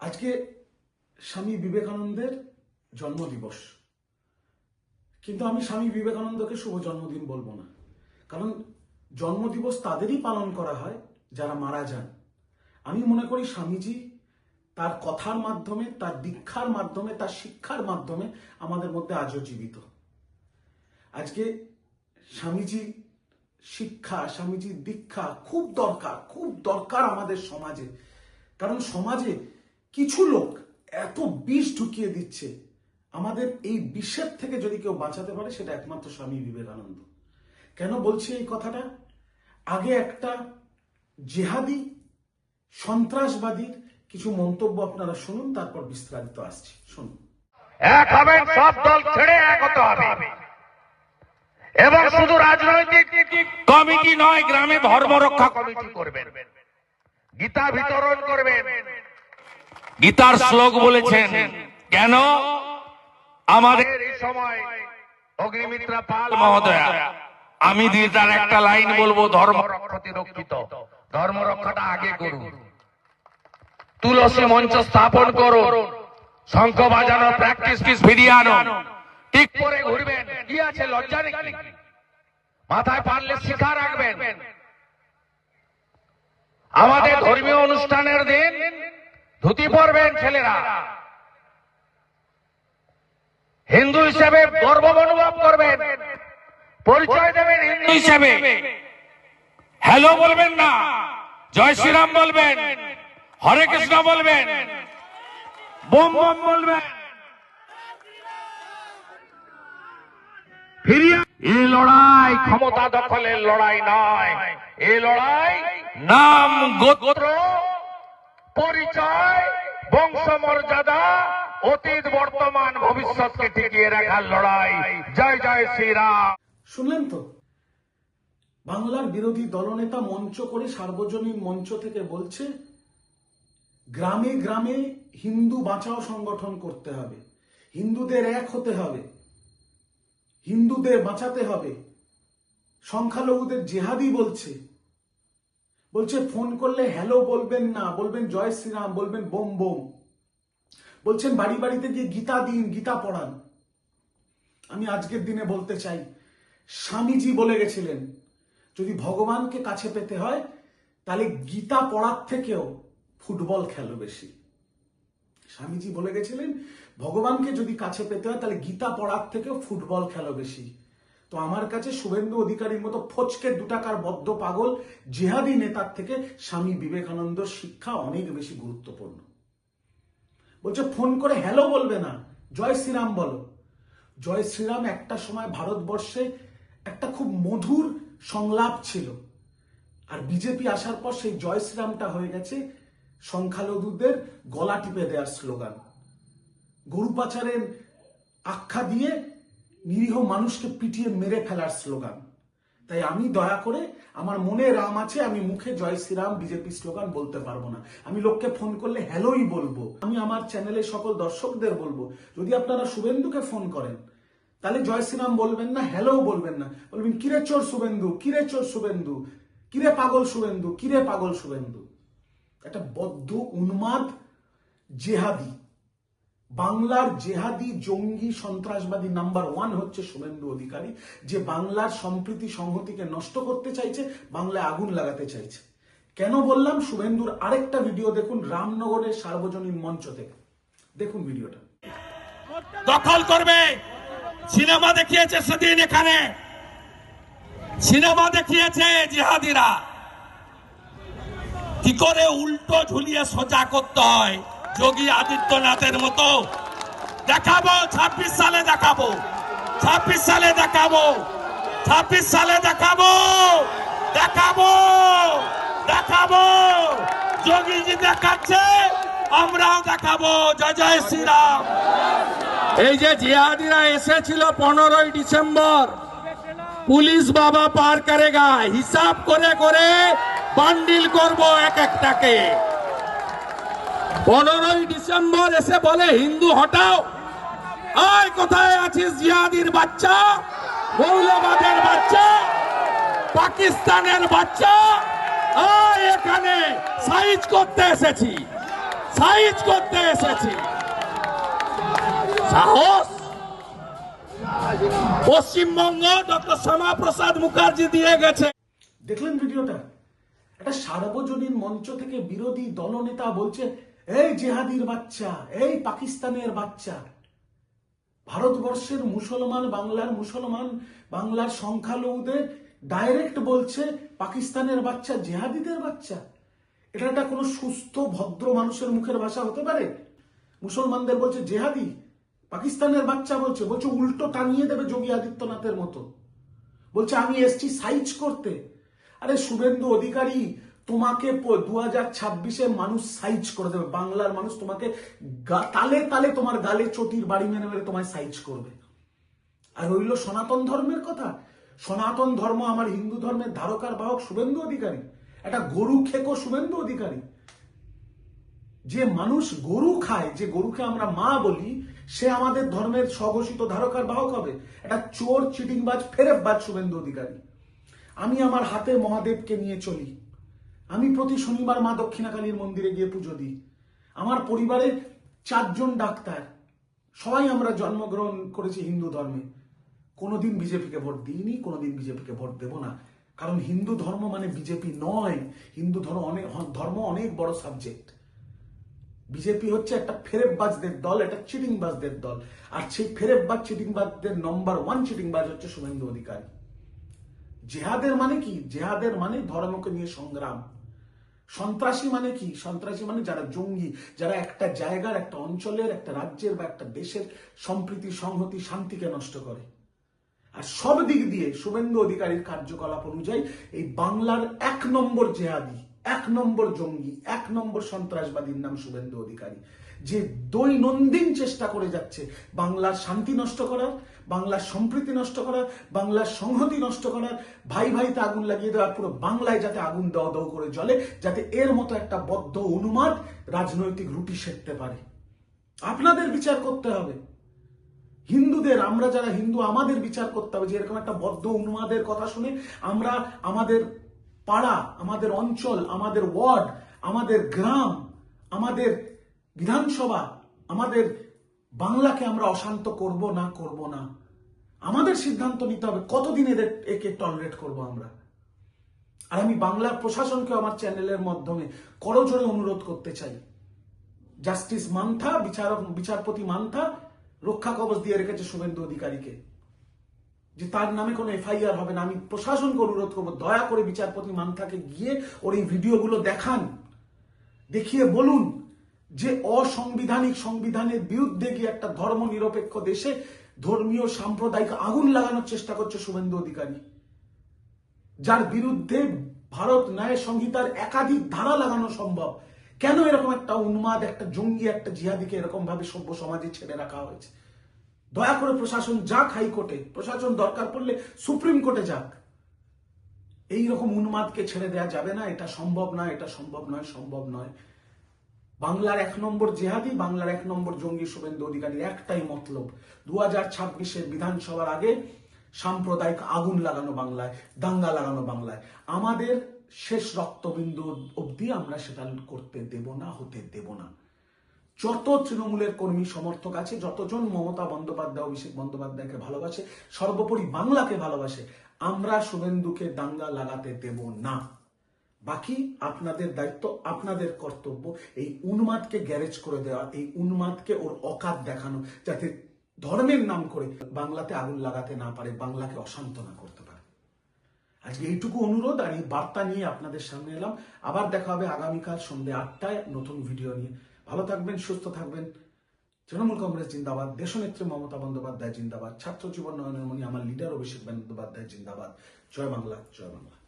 আজকে স্বামী বিবেকানন্দের জন্মদিবস। কিন্তু আমি স্বামী বিবেকানন্দকে শুভ জন্মদিন বলব না। কারণ জন্মদিবস তাদেরই পালন করা হয় যারা মারা যান। আমি মনে করি স্বামীজি তার কথার মাধ্যমে, তার দীক্ষার মাধ্যমে, তার শিক্ষার মাধ্যমে আমাদের মধ্যে আজও জীবিত। আজকে স্বামীজি শিক্ষা, স্বামীজির দীক্ষা খুব দরকার খুব দরকার আমাদের সমাজে। কারণ সমাজে কিছু লোক এত বিষ ঢুকিয়ে দিচ্ছে। আমাদের এই বিষের থেকে যদি কেউ বাঁচাতে পারে, সেটা একমাত্র স্বামী বিবেকানন্দ। কেন বলছি এই কথাটা? আগে একটা জেহাদি সন্ত্রাসবাদীর কিছু মন্তব্য আপনারা শুনুন, তারপর বিস্তারিত আসছি। শুনুন। এক হবেন সব দল ছেড়ে এক হতে হবে। এবং শুধু রাজনৈতিক কমিটি নয়, গ্রামে ধর্ম রক্ষা কমিটি করবেন। গীতা বিতরণ করবেন। গীতার শ্লোক বলেছেন কেন? আমাদের এই সময় অগ্নিমিত্রা পাল মহোদয়া আমি গীতার একটা লাইন বলব ধর্ম রক্ষতি রক্ষিত ধর্ম রক্ষাটা আগে করুন। তুলসী মঞ্চ স্থাপন করুন। শঙ্খ বাজানো প্র্যাকটিস পিস ফিরিয়ে আনুন। ঠিক করে ঘুরবেন। কি আছে? লজ্জা নাকি? মাথায় পারলে শিখা রাখবেন। আমাদের ধর্মীয় অনুষ্ঠানের দিন ধুতি পরবেন ছেলেরা। হিন্দু হিসেবে গর্ব অনুভব করবেন। পরিচয় দেবেন হিন্দু হিসেবে। হ্যালো বলবেন না, জয় শ্রীরাম বলবেন, হরে কৃষ্ণ বলবেন, বোম বোম বলবেন। এই লড়াই ক্ষমতা দখলের লড়াই নয় এই লড়াই নাম গোত্র। পরিচয় বংশ মর্যাদা অতীত, বর্তমান, ভবিষ্যৎকে টিকিয়ে রাখার লড়াই। জয় জয় শ্রীরাম। শুনলেন তো? বাংলার বিরোধী দলনেতা মঞ্চ করে সার্বজনীন মঞ্চ থেকে বলছে, গ্রামে গ্রামে হিন্দু বাঁচাও সংগঠন করতে হবে। হিন্দুদের এক হতে হবে। হিন্দুদের বাঁচাতে হবে। সংখ্যালঘুদের জেহাদি বলছে বলছে, ফোন করলে হ্যালো বলবেন না, বলবেন জয় শ্রীরাম, বলবেন বোম বোম। বলছেন, বাড়ি বাড়িতে গিয়ে গীতা দিন, গীতা পড়ান। আমি আজকের দিনে বলতে চাই, স্বামীজি বলে গেছিলেন, যদি ভগবানকে কাছে পেতে হয়, তাহলে গীতা পড়ার থেকেও ফুটবল খেলো বেশি। স্বামীজি বলে গেছিলেন, ভগবানকে যদি কাছে পেতে হয়, তাহলে গীতা পড়ার থেকেও ফুটবল খেলো বেশি। তো আমার কাছে শুভেন্দু অধিকারীর মতো ফচকে দু টাকার বদ্ধ পাগল, জেহাদি নেতার থেকে স্বামী বিবেকানন্দর শিক্ষা অনেক বেশি গুরুত্বপূর্ণ। বলছে, ফোন করে হ্যালো বলবে না, জয় শ্রীরাম বলো। জয় শ্রীরাম একটা সময় ভারতবর্ষে একটা খুব মধুর সংলাপ ছিল। আর বিজেপি আসার পর সেই জয় শ্রীরামটা হয়ে গেছে সংখ্যালঘুদের গলা টিপে দেওয়ার স্লোগান। গরু পাচারের আখ্যা দিয়ে নিরীহ মানুষকে পিটিয়ে মেরে ফেলার স্লোগান। তাই আমি দয়া করে, আমার মনে রাম আছে, আমি মুখে জয় শ্রীরাম, বিজেপি স্লোগান বলতে পারব না। আমি লোককে ফোন করলে হ্যালোই বলব। আমি আমার চ্যানেলে সকল দর্শকদের বলব, যদি আপনারা শুভেন্দুকে ফোন করেন, তাহলে জয় শ্রীরাম বলবেন না, হ্যালো বলবেন না। বলবেন, কিরে চোর শুভেন্দু, কিরে চোর শুভেন্দু, কিরে পাগল শুভেন্দু, কিরে পাগল শুভেন্দু? একটা বদ্ধ উন্মাদ জেহাদি। বাংলার জেহাদি জঙ্গি সন্ত্রাসবাদী নাম্বার ওয়ান হচ্ছে শুভেন্দু অধিকারী, যে বাংলার সম্প্রীতি সংহতিকে নষ্ট করতে চাইছে, বাংলায় আগুন লাগাতে চাইছে। কেন বললাম? শুভেন্দুর আরেকটা ভিডিও দেখুন রামনগরের সার্বজনীন মঞ্চ থেকে। দেখুন ভিডিওটা। দখল করবে। সিনেমা দেখিয়েছে সেদিন এখানে। সিনেমা দেখিয়েছে জিহাদিরা। কি করে উল্টো ঝুলিয়ে সোজা করতে হয়? যোগী আদিত্যনাথের মতো। দেখাবো, ছাব্বিশ সালে দেখাবো। ছাব্বিশ সালে দেখাবো। ছাব্বিশ সালে দেখাবো। দেখাবো। দেখাবো। যোগীজি দেখাচ্ছে, আমরাও দেখাবো। জয় জয় শ্রীরাম। এই যে জিহাদিরা এসেছিল পনেরোই ডিসেম্বর, পুলিশ বাবা পার করেগা। হিসাব করে করে বান্ডিল করব এক একটাকে। পনেরোই ডিসেম্বর এসে বলে, হিন্দু হটাও। আয়, কোথায় আছিস, জিহাদির বাচ্চা? মৌলবাদের বাচ্চা? পাকিস্তানের বাচ্চা? আয়, এখানে সাইজ করতে এসেছি। সাইজ করতে এসেছি। সাহস? পশ্চিমবঙ্গ ডক্টর শ্যামাপ্রসাদ মুখার্জি দিয়ে গেছে। দেখলেন ভিডিওটা? একটা সার্বজনীন মঞ্চ থেকে বিরোধী দলনেতা বলছে এই জেহাদির বাচ্চা, এই পাকিস্তানের বাচ্চা। ভারতবর্ষের মুসলমান, বাংলার মুসলমান, বাংলার সংখ্যালঘুদের ডাইরেক্ট বলছে পাকিস্তানের বাচ্চা, জেহাদিদের বাচ্চা। এটা একটা কোনো সুস্থ, ভদ্র মানুষের মুখের ভাষা হতে পারে? মুসলমানদের বলছে জেহাদি, পাকিস্তানের বাচ্চা বলছে বলছে উল্টো টানিয়ে দেবে যোগী আদিত্যনাথের মতো। বলছে আমি এসছি সাইজ করতে। আরে শুভেন্দু অধিকারী তোমাকে দু হাজার ছাব্বিশে মানুষ সাইজ করে দেবে। বাংলার মানুষ তোমাকে তালে তালে তোমার গালে চটির বাড়ি মেরে মেরে তোমায় সাইজ করবে। আর রইল সনাতন ধর্মের কথা। সনাতন ধর্ম আমার হিন্দু ধর্মের ধারকার বাহক শুভেন্দু অধিকারী। একটা গরু খেকো শুভেন্দু অধিকারী। যে মানুষ গরু খায়, যে গরুকে আমরা মা বলি, সে আমাদের ধর্মের স্বঘোষিত ধারকার বাহক হবে। একটা চোর, চিটিংবাজ ফেরেববাজ শুভেন্দু অধিকারী। আমি আমার হাতে মহাদেবকে নিয়ে চলি। আমি প্রতি শনিবার মা দক্ষিণাকালীর মন্দিরে গিয়ে পুজো দিই। আমার পরিবারে চারজন ডাক্তার। সবাই আমরা জন্মগ্রহণ করেছি হিন্দু ধর্মে। কোনোদিন বিজেপিকে ভোট দিইনি, কোনোদিন বিজেপিকে ভোট দেব না। কারণ হিন্দু ধর্ম মানে বিজেপি নয়। হিন্দু ধর্ম অনেক ধর্ম অনেক বড় সাবজেক্ট। বিজেপি হচ্ছে একটা ফেরেববাজদের দল, একটা চিটিংবাজদের দল। আর সেই ফেরেববাজ, চিটিংবাজদের নম্বর ওয়ান চিটিংবাজ হচ্ছে শুভেন্দু অধিকারী। জেহাদের মানে কি? জেহাদের মানে ধর্মকে নিয়ে সংগ্রাম। সন্ত্রাসী মানে কি? সন্ত্রাসী মানে যারা জঙ্গি, যারা একটা জায়গার, একটা অঞ্চলের, একটা রাজ্যের বা একটা দেশের সম্প্রীতি, সংহতি, শান্তিকে নষ্ট করে। আর সব দিক দিয়ে শুভেন্দু অধিকারীর কার্যকলাপ অনুযায়ী এই বাংলার এক নম্বর জেহাদি, এক নম্বর জঙ্গি, এক নম্বর সন্ত্রাসবাদীর নাম শুভেন্দু অধিকারী। যে দৈনন্দিন চেষ্টা করে যাচ্ছে, বাংলার শান্তি নষ্ট করার, বাংলার সম্প্রীতি নষ্ট করার, বাংলার সংহতি নষ্ট করার, ভাই ভাইতে আগুন লাগিয়ে দেওয়ার, পুরো বাংলায় যাতে আগুন দাও দাও করে জ্বলে, যাতে এর মতো একটা বদ্ধ অনুমাদ রাজনৈতিক রুটি সেঁকতে পারে। আপনাদের বিচার করতে হবে। হিন্দুদের, আমরা যারা হিন্দু, আমাদের বিচার করতে হবে যে এরকম একটা বদ্ধ উন্মাদের কথা শুনে আমরা আমাদের পাড়া, আমাদের অঞ্চল, আমাদের ওয়ার্ড, আমাদের গ্রাম, আমাদের বিধানসভা, আমাদের বাংলাকে আমরা অশান্ত করব না করব না। আমাদের সিদ্ধান্ত নিতে হবে, কতদিন এদের, একে টলারেট করব আমরা? আর আমি বাংলার প্রশাসনকে আমার চ্যানেলের মাধ্যমে করজোরে অনুরোধ করতে চাই। জাস্টিস মান্থা, বিচারক, বিচারপতি মান্থা রক্ষা কবচ দিয়ে রেখেছে শুভেন্দু অধিকারীকে। যে তার নামে কোনো এফআইআর হবে না। আমি প্রশাসনকে অনুরোধ করব, দয়া করে বিচারপতি মান্থাকে গিয়ে ওর এই ভিডিওগুলো দেখান, দেখিয়ে বলুন যে অসাংবিধানিক সংবিধানের বিরুদ্ধে গিয়ে একটা ধর্ম নিরপেক্ষ দেশে ধর্মীয় সাম্প্রদায়িক আগুন লাগানোর চেষ্টা করছে শুভেন্দু অধিকারী। যার বিরুদ্ধে ভারত ন্যায় সংহিতার একাধিক ধারা লাগানো সম্ভব। কেন এরকম একটা উন্মাদ, একটা জঙ্গি, একটা জিহাদিকে এরকম ভাবে সভ্য সমাজে ছেড়ে রাখা হয়েছে? দয়া করে প্রশাসন যাক হাইকোর্টে। প্রশাসন দরকার পড়লে সুপ্রিম কোর্টে যাক। এই রকম উন্মাদকে ছেড়ে দেওয়া যাবে না। এটা সম্ভব নয়, এটা সম্ভব নয় সম্ভব নয়। বাংলার এক নম্বর জেহাদি, বাংলার এক নম্বর জঙ্গি শুভেন্দু অধিকারীর একটাই মতলব। দু হাজার ছাব্বিশের বিধানসভার আগে সাম্প্রদায়িক আগুন লাগানো বাংলায়, দাঙ্গা লাগানো বাংলায়। আমাদের শেষ রক্তবিন্দু অবধি আমরা সেটা করতে দেব না, হতে দেব না। যত তৃণমূলের কর্মী সমর্থক আছে, যতজন মমতা বন্দ্যোপাধ্যায়, অভিষেক বন্দ্যোপাধ্যায়কে ভালোবাসে, সর্বোপরি বাংলাকে ভালোবাসে, আমরা শুভেন্দুকে দাঙ্গা লাগাতে দেব না। বাকি আপনাদের দায়িত্ব, আপনাদের কর্তব্য এই উন্মাদকে গ্যারেজ করে দেওয়া, এই উন্মাদকে ওর অকাত দেখানো, যাতে ধর্মের নাম করে বাংলাতে আগুন লাগাতে না পারে, বাংলাকে অশান্ত না করতে পারে। আজকে এইটুকু অনুরোধ আর এই বার্তা নিয়ে আপনাদের সামনে এলাম। আবার দেখা হবে আগামীকাল সন্ধ্যে আটটায় নতুন ভিডিও নিয়ে। ভালো থাকবেন, সুস্থ থাকবেন। তৃণমূল কংগ্রেস জিন্দাবাদ, দেশনেত্রী মমতা বন্দ্যোপাধ্যায় জিন্দাবাদ ছাত্র জীবন নয়নের মণি আমার লিডার অভিষেক বন্দ্যোপাধ্যায় জিন্দাবাদ। জয় বাংলা জয় বাংলা।